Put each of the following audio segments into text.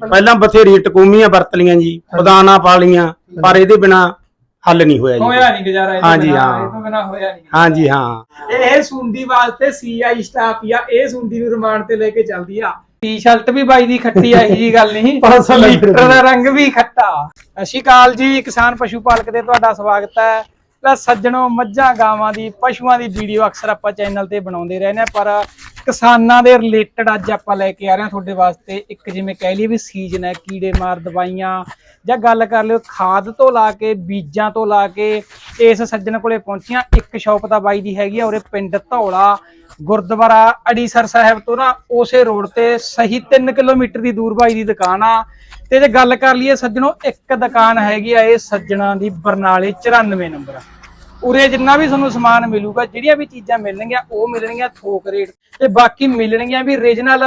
ਪਹਿਲਾਂ ਬਥੇਰੀ ਟਕੂਮੀਆਂ ਵਰਤ ਲੀਆਂ ਜੀ ਪਦਾਨਾ ਪਾ ਲੀਆਂ ਪਰ ਇਹਦੇ ਬਿਨਾ ਹੱਲ ਨਹੀਂ ਹੋਇਆ ਹੋਇਆ ਜੀ ਨਹੀਂ ਗੁਜ਼ਾਰਾ ਇਹਦੇ ਹਾਂਜੀ, ਬਿਨਾਂ, ਹਾਂ। ਇਹ ਤੋਂ ਬਿਨਾ ਹੋਇਆ ਨਹੀਂ। ਹਾਂਜੀ ਹਾਂ। ਇਹ ਸੁੰਡੀ ਵਾਸਤੇ ਸੀਆਈ ਸਟਾਫ ਆ ਇਹ ਸੁੰਡੀ ਨੂੰ ਰਿਮਾਂਡ ਤੇ ਲੈ ਕੇ ਚੱਲਦੀ ਆ। ਟੀ-ਸ਼ਰਟ ਵੀ ਬਾਈ ਦੀ ਖੱਟੀ ਆ ਇਹੀ ਜੀ ਗੱਲ ਨਹੀਂ। 500 ਲੀਟਰ ਲੀਟਰ ਦਾ। ਰੰਗ ਵੀ ਖੱਟਾ। ਸਤਿ ਸ਼੍ਰੀ ਅਕਾਲ ਜੀ ਕਿਸਾਨ ਪਸ਼ੂ ਪਾਲਕ ਦੇ ਤੁਹਾਡਾ ਸਵਾਗਤ ਹੈ। ਲੈ ਸੱਜਣੋ ਮੱਝਾਂ ਗਾਵਾਂ ਦੀ, ਪਸ਼ੂਆਂ ਦੀ ਵੀਡੀਓ ਅਕਸਰ ਆਪਾਂ ਚੈਨਲ ਤੇ ਬਣਾਉਂਦੇ ਰਹਿੰਦੇ ਹਾਂ, ਪਰ ਕਿਸਾਨਾਂ ਦੇ ਰਿਲੇਟਡ ਅੱਜ ਆਪਾਂ ਲੈ ਕੇ ਆ ਰਹੇ ਹਾਂ ਤੁਹਾਡੇ ਵਾਸਤੇ ਇੱਕ ਜਿਵੇਂ ਕਹਿ ਲਈਏ ਵੀ ਸੀਜ਼ਨ ਹੈ, ਕੀੜੇ ਮਾਰ ਦਵਾਈਆਂ ਜਾਂ ਗੱਲ ਕਰ ਲਿਓ ਖਾਦ ਤੋਂ ਲਾ ਕੇ, ਬੀਜਾਂ ਤੋਂ ਲਾ ਕੇ ਇਸ ਸੱਜਣ ਕੋਲੇ ਪਹੁੰਚੀਆਂ ਇੱਕ ਸ਼ੌਪ ਤਾਂ ਬਾਈ ਦੀ ਹੈਗੀ ਆ, ਉਰੇ ਪਿੰਡ ਧੌਲਾ, ਗੁਰਦੁਆਰਾ ਅੜੀਸਰ ਸਾਹਿਬ ਤੋਂ ਨਾ ਉਸੇ ਰੋਡ ਤੇ ਸਹੀ 3 ਕਿਲੋਮੀਟਰ ਦੀ ਦੂਰ ਬਾਈ ਦੀ ਦੁਕਾਨ ਆ। ਤੇ ਜੇ ਗੱਲ ਕਰ ਲਈਏ ਸੱਜਣੋ, ਇੱਕ ਦੁਕਾਨ ਹੈਗੀ ਆ ਇਹ ਸੱਜਣਾ ਦੀ ਬਰਨਾਲੇ 94 ਨੰਬਰ ਉਰੇ ਜਿੰਨਾ ਵੀ ਤੁਹਾਨੂੰ ਸਮਾਨ ਮਿਲੂਗਾ ਜਿਹੜੀਆਂ ਵੀ ਚੀਜ਼ਾਂ ਮਿਲਣਗੀਆਂ ਉਹ ਮਿਲਣਗੀਆਂ ਥੋਕ ਰੇਟ ਤੇ ਬਾਕੀ ਮਿਲਣਗੀਆਂ ਵੀ ਰੀਜਨਲ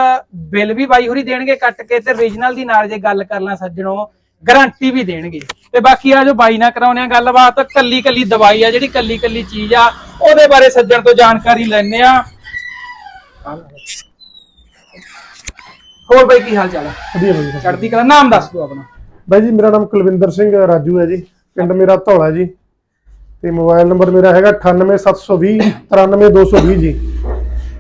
ਬਿੱਲ ਵੀ ਬਾਈ ਹੋਰੀ ਦੇਣਗੇ ਕੱਟ ਕੇ ਤੇ ਰੀਜਨਲ ਦੀ ਨਾਲ ਜੇ ਗੱਲ ਕਰ ਲਾਂ ਸੱਜਣੋ ਗਾਰੰਟੀ ਵੀ ਦੇਣਗੇ। ਤੇ ਬਾਕੀ ਆ ਜੋ ਬਾਈ ਨਾਲ ਕਰਾਉਣੇ ਆ ਗੱਲਬਾਤ ਕੱਲੀ ਕੱਲੀ ਦਵਾਈ ਆ ਜਿਹੜੀ ਕੱਲੀ ਕੱਲੀ ਚੀਜ਼ ਆ ਉਹਦੇ ਬਾਰੇ ਸੱਜਣ ਤੋਂ ਜਾਣਕਾਰੀ ਲੈਣੇ ਆ। ਹੋਰ ਬਾਈ ਕੀ ਹਾਲ ਚਾਲ ਆ? ਵਧੀਆ ਬਾਈ ਜੀ। ਚੜ੍ਹਦੀ ਕਲਾ ਨਾਮ ਦੱਸ ਦਿਓ ਆਪਣਾ। ਬਾਈ ਜੀ ਮੇਰਾ ਨਾਮ ਕੁਲਵਿੰਦਰ ਸਿੰਘ ਰਾਜੂ ਹੈ ਜੀ ਪਿੰਡ ਮੇਰਾ ਧੌਲਾ ਜੀ। ਤੇ ਮੋਬਾਈਲ ਨੰਬਰ ਮੇਰਾ ਹੈਗਾ 98720 93220 ਜੀ।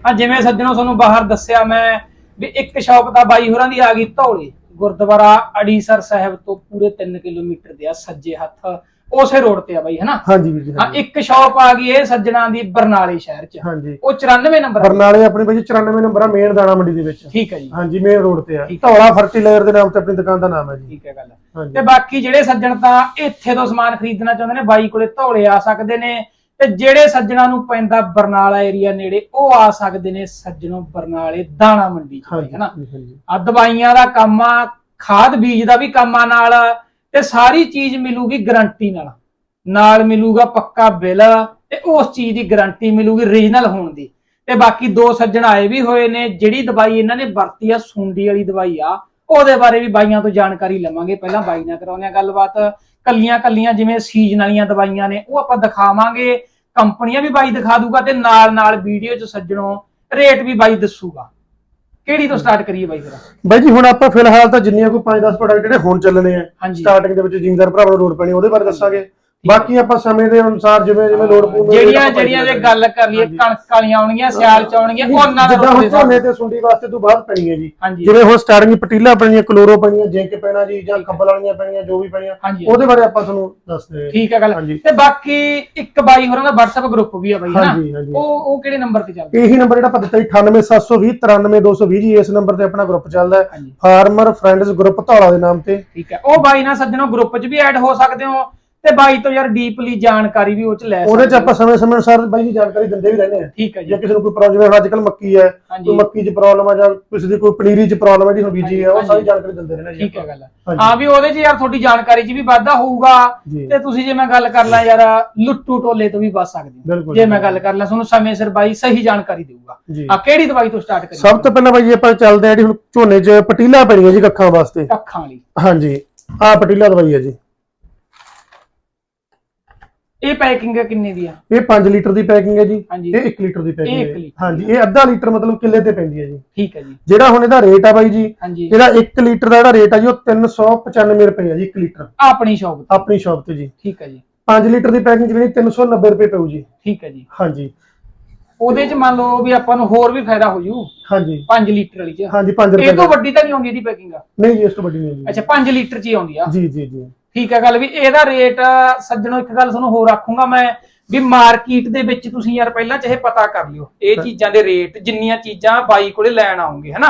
ਆ ਜਿਵੇਂ ਸੱਜਣੋ ਤੁਹਾਨੂੰ ਬਾਹਰ ਦੱਸਿਆ ਮੈਂ ਵੀ ਇੱਕ ਸ਼ੌਪ ਦਾ ਬਾਈ ਹੋਰਾਂ ਦੀ ਆ ਗਈ ਧੌਲੇ। ਗੁਰਦੁਆਰਾ ਅੜੀਸਰ ਸਾਹਿਬ ਤੋਂ ਪੂਰੇ 3 ਕਿਲੋਮੀਟਰ ਦੇ ਆ, ਸੱਜੇ ਹੱਥ। ਉਸੇ ਰੋਡ ਤੇ ਆ ਬਾਈ ਹਨਾ? ਹਾਂਜੀ ਵੀਰ ਜੀ ਹਾਂ ਹਾਂਜੀ। ਇੱਕ ਸ਼ੌਪ ਆ ਗਈ ਇਹ ਸੱਜਣਾ ਦੀ ਬਰਨਾਲੇ ਸ਼ਹਿਰ ਚ। ਹਾਂਜੀ। ਉਹ 94 ਨੰਬਰ ਆ। ਬਰਨਾਲੇ ਆਪਣੀ ਬਾਈ ਜੀ 94 ਨੰਬਰ ਆ ਮੇਨ ਦਾਣਾ ਮੰਡੀ ਦੇ ਵਿੱਚ। ਠੀਕ ਹੈ ਜੀ। ਹਾਂਜੀ ਮੇਨ ਰੋਡ ਤੇ ਆ। ਠੀਕ। ਧੌਲਾ ਫਰਟੀਲਾਈਜ਼ਰ ਦੇ ਨਾਮ ਤੇ ਆਪਣੀ ਦੁਕਾਨ ਦਾ ਨਾਮ ਹੈ ਜੀ। ਠੀਕ ਹੈ ਗੱਲ। ਹਾਂਜੀ। ਤੇ ਬਾਕੀ ਜਿਹੜੇ ਸੱਜਣ ਤਾਂ ਇੱਥੇ ਤੋਂ ਸਮਾਨ ਖਰੀਦਣਾ ਚਾਹੁੰਦੇ ਨੇ ਬਾਈ ਕੋਲੇ ਧੌਲੇ ਆ ਸਕਦੇ ਨੇ। ਤੇ ਜਿਹੜੇ ਸੱਜਣਾ ਨੂੰ ਪੈਂਦਾ ਬਰਨਾਲਾ ਏਰੀਆ ਨੇੜੇ ਉਹ ਆ ਸਕਦੇ ਨੇ ਸੱਜਣੋਂ ਬਰਨਾਲੇ ਦਾਣਾ ਮੰਡੀ ਚ ਬਾਈ, ਹਾਂਜੀ ਹਨਾ? ਹਾਂਜੀ। ਆ ਦਵਾਈਆਂ ਦਾ ਕੰਮ ਆ ਖਾਦ ਬੀਜ ਦਾ ਵੀ ਕੰਮ ਆ ਨਾਲ। ਤੇ ਸਾਰੀ ਚੀਜ਼ ਮਿਲੂਗੀ ਗਾਰੰਟੀ ਨਾਲ। ਨਾਲ ਮਿਲੂਗਾ ਪੱਕਾ ਬਿੱਲ ਤੇ ਉਸ ਚੀਜ਼ ਦੀ ਗਾਰੰਟੀ ਮਿਲੂਗੀ ਰੀਜਨਲ ਹੋਣ ਦੀ। ਤੇ ਬਾਕੀ ਦੋ ਸੱਜਣ ਆਏ ਵੀ ਹੋਏ ਨੇ, ਜਿਹੜੀ ਦਵਾਈ ਇਹਨਾਂ ਨੇ ਵਰਤੀ ਆ, ਸੁੰਡੀ ਵਾਲੀ ਦਵਾਈ ਆ, ਉਹਦੇ ਬਾਰੇ ਵੀ ਬਾਈਆਂ ਤੋਂ ਜਾਣਕਾਰੀ ਲਵਾਂਗੇ। ਪਹਿਲਾਂ ਬਾਈ ਨਾਲ ਕਰਾਉਂਦੇ ਆ ਗੱਲਬਾਤ। ਕੱਲੀਆਂ ਕੱਲੀਆਂ ਜਿਵੇਂ ਸੀਜ਼ਨ ਵਾਲੀਆਂ ਦਵਾਈਆਂ ਨੇ, ਉਹ ਆਪਾਂ ਦਿਖਾਵਾਂਗੇ। ਕੰਪਨੀਆਂ ਵੀ ਬਾਈ ਦਿਖਾ ਦੂਗਾ ਤੇ ਨਾਲ ਨਾਲ ਵੀਡੀਓ 'ਚ ਸੱਜਣੋ ਰੇਟ ਵੀ ਬਾਈ ਦੱਸੂਗਾ। ਕਿਹੜੀ ਤੋਂ ਸਟਾਰਟ ਕਰੀਏ ਬਾਈ ਫਿਰ? ਬਾਈ ਜੀ ਹੁਣ ਆਪਾਂ ਫਿਲਹਾਲ ਤਾਂ ਜਿੰਨੀਆਂ ਕੋਈ 5-10 ਪ੍ਰੋਡਕਟ ਜਿਹੜੇ ਹੁਣ ਚੱਲਣੇ ਆ ਹਾਂਜੀ। ਸਟਾਰਟਿੰਗ ਦੇ ਵਿੱਚ ਜ਼ਿੰਮੇਦਾਰ ਭਰਾਵਾਂ ਨੂੰ ਲੋੜ ਪੈਣੀ ਉਹਦੇ ਬਾਰੇ ਦੱਸਾਂਗੇ। ਬਾਕੀ ਆਪਾਂ ਸਮੇਂ ਦੇ ਅਨੁਸਾਰ ਜਿਵੇਂ ਜਿਵੇਂ ਲੋੜ ਪਊਗੀ ਜਿਹੜੀਆਂ ਜਿਹੜੀਆਂ ਜੇ ਗੱਲ ਕਰ ਲਈਏ ਕਣਕ ਵਾਲੀਆਂ ਆਉਣਗੀਆਂ ਸਿਆਲ ਚ ਆਉਣਗੀਆਂ ਉਹਨਾਂ ਦਾ ਜਿੱਦਾਂ ਹੁਣ ਝੋਨੇ ਤੇ ਸੁੰਡੀ ਵਾਸਤੇ ਤੋਂ ਬਾਅਦ ਪੈਣੀ ਹੈ ਜੀ ਜਿਵੇਂ ਹੁਣ ਸਟਾਰਟਿੰਗ ਪਟੀਲਾ ਪੈਣੀਆਂ ਕਲੋਰੋ ਪੈਣੀਆਂ ਜਿੰਕ ਪੈਣਾ ਜੀ ਜਾਂ ਖੰਬਲ ਵਾਲੀਆਂ ਪੈਣੀਆਂ ਜੋ ਵੀ ਪੈਣੀਆਂ ਉਹਦੇ ਬਾਰੇ ਆਪਾਂ ਤੁਹਾਨੂੰ ਦੱਸਦੇ ਹਾਂ। ਠੀਕ ਹੈ ਗੱਲ। ਤੇ ਬਾਕੀ ਇੱਕ ਬਾਈ ਹੋਰਾਂ ਦਾ WhatsApp ਗਰੁੱਪ ਵੀ ਆ ਬਾਈ ਹਾਂਜੀ। ਉਹ ਉਹ ਕਿਹੜੇ ਨੰਬਰ ਤੇ ਚੱਲਦਾ? ਇਹੀ ਨੰਬਰ ਜਿਹੜਾ ਆਪਾਂ ਦਿੱਤਾ ਜੀ 98720 93220 ਜੀ ਇਸ ਨੰਬਰ ਤੇ ਆਪਣਾ ਗਰੁੱਪ ਚੱਲਦਾ ਫਾਰਮਰ ਫਰੈਂਡਸ ਗਰੁੱਪ ਧੌਲਾ ਦੇ ਨਾਮ ਤੇ। ਠੀਕ ਹੈ। ਉਹ ਬਾਈ ਨਾਲ ਸੱਜਣੋ ਗਰੁੱਪ 'ਚ ਵੀ ਐਡ ਹੋ ਸਕਦੇ ਹੋ। ਤੇ ਬਾਈ ਤੋਂ ਯਾਰ ਡੀਪਲੀ ਜਾਣਕਾਰੀ ਵੀ ਉਹ 'ਚ ਲੈ ਉਹਦੇ ਚ ਹੋ। ਆਪਾਂ ਸਮੇਂ ਸਮੇਂ ਅਨੁਸਾਰ ਬਾਈ ਜੀ ਜਾਣਕਾਰੀ ਦਿੰਦੇ ਵੀ ਰਹਿੰਦੇ ਆ। ਠੀਕ ਹੈ ਜੀ। ਜੇ ਕਿਸੇ ਨੂੰ ਕੋਈ ਪ੍ਰੋਬਲਮ ਹੈ ਅੱਜ ਕੱਲ ਮੱਕੀ ਹੈ। ਕੋਈ ਮੱਕੀ 'ਚ ਪ੍ਰੋਬਲਮ ਹੈ ਜਾਂ ਕਿਸੇ ਦੀ ਕੋਈ ਪਨੀਰੀ 'ਚ ਪ੍ਰੋਬਲਮ ਹੈ ਹੁਣ ਬੀਜੀ ਹੈ ਉਹ। ਸਾਰੀ ਜਾਣਕਾਰੀ ਦਿੰਦੇ ਰਹਿੰਦੇ ਠੀਕ ਹੈ ਗੱਲ। ਹਾਂ ਵੀ ਉਹਦੇ 'ਚ ਯਾਰ ਤੁਹਾਡੀ ਜਾਣਕਾਰੀ 'ਚ ਵੀ ਵਾਧਾ ਹੋਊਗਾ। ਤੇ ਤੁਸੀਂ ਜੇ ਮੈਂ ਗੱਲ ਕਰ ਲਾਂ ਯਾਰ ਲੁੱਟੂ ਟੋਲੇ ਤੋਂ ਵੀ ਬਚ ਸਕਦੇ ਹੋ। ਜੇ ਮੈਂ ਗੱਲ ਕਰ ਲਾਂ ਤੁਹਾਨੂੰ ਸਮੇਂ ਸਿਰ ਬਾਈ ਸਹੀ ਜਾਣਕਾਰੀ ਦੇਊਗਾ। ਆ ਕਿਹੜੀ ਦਵਾਈ ਤੋਂ ਸਟਾਰਟ ਕਰੀਏ? ਸਭ ਤੋਂ ਪਹਿਲਾਂ ਬਾਈ ਆਪਾਂ ਚੱਲਦੇ ਆ ਜਿਹੜੀ ਹੁਣ ਝੋਨੇ 'ਚ ਪਟੀਲਾ ਪੈਣੀਆਂ ਜੀ ਅੱਖਾਂ ਵਾਸਤੇ। ਅੱਖਾਂ ਵਾਲੀ। ਹਾਂਜੀ ਆਹ ਪਟੀਲਾ ਦਵਾਈ ਹੈ ਜੀ। ਇਹ ਪੈਕਿੰਗ ਕਿੰਨੇ ਦੀ ਆ? ਇਹ 5 ਲੀਟਰ ਦੀ ਪੈਕਿੰਗ ਹੈ ਜੀ। ਹਾਂਜੀ। ਇਹ 1 ਲੀਟਰ ਦੀ ਪੈਕਿੰਗ ਹੈ ਲੀਟਰ। ਹਾਂਜੀ ਇਹ ਅੱਧਾ ਲੀਟਰ ਮਤਲਬ ਕਿੱਲੇ ਤੇ ਪੈਂਦੀ ਹੈ ਜੀ। ਠੀਕ ਹੈ ਜੀ। ਜਿਹੜਾ ਹੁਣ ਇਹਦਾ ਰੇਟ ਆ ਬਾਈ ਜੀ ਹਾਂਜੀ। ਇਹਦਾ 1 ਲੀਟਰ ਦਾ ਜਿਹੜਾ ਰੇਟ ਆ ਜੀ ਉਹ 395 ਰੁਪਏ ਹੈ ਜੀ 1 ਲੀਟਰ। ਆਪਣੀ ਸ਼ੌਪ ਆਪਣੀ ਸ਼ਾਪ ਤੇ ਜੀ। ਠੀਕ ਹੈ ਜੀ। 5 ਲੀਟਰ ਦੀ ਪੈਕਿੰਗ ਜਿਹੜੀ 390 ਰੁਪਏ ਪਊ ਜੀ। ਠੀਕ ਹੈ ਜੀ। ਹਾਂਜੀ। ਉਹਦੇ ਚ ਮੰਨ ਲਓ ਵੀ ਆਪਾਂ ਨੂੰ ਹੋਰ ਵੀ ਫਾਇਦਾ ਹੋ ਜੂ? ਹਾਂਜੀ। 5 ਲੀਟਰ ਵਾਲੀ ਚ। ਹਾਂਜੀ 5 ਇਹ ਰੁਪਏ ਤੋਂ। ਵੱਡੀ ਤਾਂ ਨਹੀਂ ਆਉਂਦੀ ਇਹਦੀ ਪੈਕਿੰਗ? ਨਹੀਂ ਜੀ ਇਸ ਤੋਂ ਵੱਡੀ ਨਹੀਂ ਹੈ ਅੱਛਾ 5 ਲੀਟਰ ਚ ਹੀ ਆਉਂਦੀ ਆ। ਜੀ ਜੀ ਜੀ। ਠੀਕ ਹੈ ਗੱਲ ਵੀ ਇਹਦਾ ਰੇਟ ਸੱਜਣੋ ਇੱਕ ਗੱਲ ਤੁਹਾਨੂੰ ਹੋਰ ਆਖੂੰਗਾ ਮੈਂ ਵੀ ਮਾਰਕੀਟ ਦੇ ਵਿੱਚ ਤੁਸੀਂ ਯਾਰ ਪਹਿਲਾਂ ਚਾਹੇ ਪਤਾ ਕਰ ਲਿਓ ਇਹ ਚੀਜ਼ਾਂ ਦੇ ਰੇਟ ਜਿੰਨੀਆਂ ਚੀਜ਼ਾਂ ਬਾਈ ਕੋਲੇ ਲੈਣ ਆਉਂਗੇ ਹਨਾ?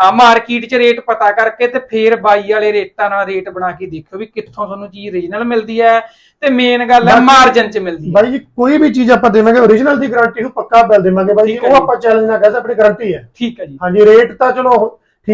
ਆ ਮਾਰਕੀਟ 'ਚ ਰੇਟ ਪਤਾ ਕਰਕੇ ਤੇ ਫੇਰ ਬਾਈ ਵਾਲੇ ਰੇਟਾਂ ਨਾਲ ਰੇਟ ਬਣਾ ਕੇ ਦੇਖਿਓ ਵੀ ਕਿੱਥੋਂ ਤੁਹਾਨੂੰ ਚੀਜ਼ ਓਰੀਜਨਲ ਮਿਲਦੀ ਹੈ ਤੇ ਮੇਨ ਗੱਲ ਹੈ ਮਾਰਜਨ 'ਚ ਮਿਲਦੀ ਹੈ। ਬਾਈ ਜੀ ਕੋਈ ਵੀ ਚੀਜ਼ ਆਪਾਂ ਦੇਵਾਂਗੇ ਓਰੀਜਨਲ ਦੀ ਗਾਰੰਟੀ ਉਹ ਪੱਕਾ ਬਿੱਲ ਦੇਵਾਂਗੇ ਬਾਈ ਉਹ। ਆਪਾਂ ਚੈਲੰਜ ਨਾ ਸਕਦੇ ਆਪਣੀ ਗਾਰੰਟੀ ਹੈ। ਠੀਕ ਹੈ ਜੀ। ਹਾਂਜੀ ਰੇਟ ਤਾਂ ਚਲੋ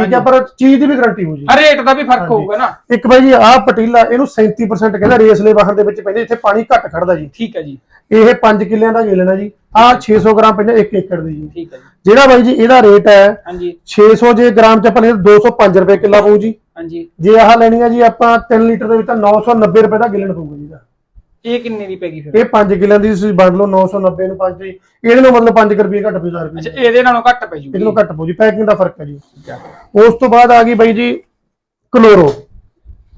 ਠੀਕ ਹੈ। ਪਰ ਚੀਜ਼ ਦੀ ਵੀ ਗਾਰੰਟੀ ਹੋ ਜੀ। ਆ ਰੇਟ ਦਾ ਵੀ ਫ਼ਰਕ। ਹੋਊਗਾ ਨਾ। ਇੱਕ ਬਾਈ ਜੀ ਆਹ ਪਟੀਲਾ ਇਹਨੂੰ 37% ਕਹਿੰਦਾ ਰੇਸਲੇ ਵਾਹਨ ਦੇ ਵਿੱਚ ਪੈਂਦੇ ਜਿੱਥੇ ਪਾਣੀ ਘੱਟ ਖੜਦਾ ਜੀ। ਠੀਕ ਹੈ ਜੀ। ਇਹ 5 ਕਿੱਲਿਆਂ ਦਾ ਗੇ ਲੈਣਾ ਜੀ। ਆਹ 600 ਗ੍ਰਾਮ ਪੈਂਦਾ 1 ਏਕੜ ਦੀ ਜੀ। ਠੀਕ ਹੈ ਜੀ। ਜਿਹੜਾ ਬਾਈ ਜੀ ਇਹਦਾ ਰੇਟ ਹੈ ਹਾਂਜੀ। 600 ਜੇ ਗ੍ਰਾਮ ਚ ਆਪਾਂ ਲੈਣਾ 205 ਰੁਪਏ ਕਿੱਲਾ ਪਊ ਜੀ। ਹਾਂਜੀ। ਜੇ ਆਹ ਲੈਣੀ ਹੈ ਜੀ ਆਪਾਂ 3 ਲੀਟਰ ਦੇ ਵਿੱਚ ਤਾਂ 990 ਰੁਪਏ ਦਾ ਗਿੱਲਣ ਪਊਗਾ ਜੀ ਇਹਦਾ। ਇਹ ਕਿੰਨੇ ਦੀ ਪੈਗੀ ਫਿਰ? ਇਹ 5 ਕਿੱਲਿਆਂ ਦੀ ਤੁਸੀਂ ਵੰਡ ਲਓ 990 ਨੂੰ 5 ਜੀ ਇਹਦੇ ਨਾਲ ਮਤਲਬ 5 ਰੁਪਏ ਘੱਟ ਪਊ 1000 ਅੱਛਾ ਰੁਪਏ ਇਹਦੇ ਨਾਲੋਂ ਘੱਟ ਪੈ ਜੂਗੀ। ਇਹਦੇ ਨਾਲ ਘੱਟ ਪਊ ਜੀ ਪੈਕਿੰਗ ਦਾ ਫ਼ਰਕ ਹੈ ਜੀ। ਉਸ ਤੋਂ ਬਾਅਦ ਆ ਗਈ ਬਾਈ ਜੀ ਕਲੋਰੋ।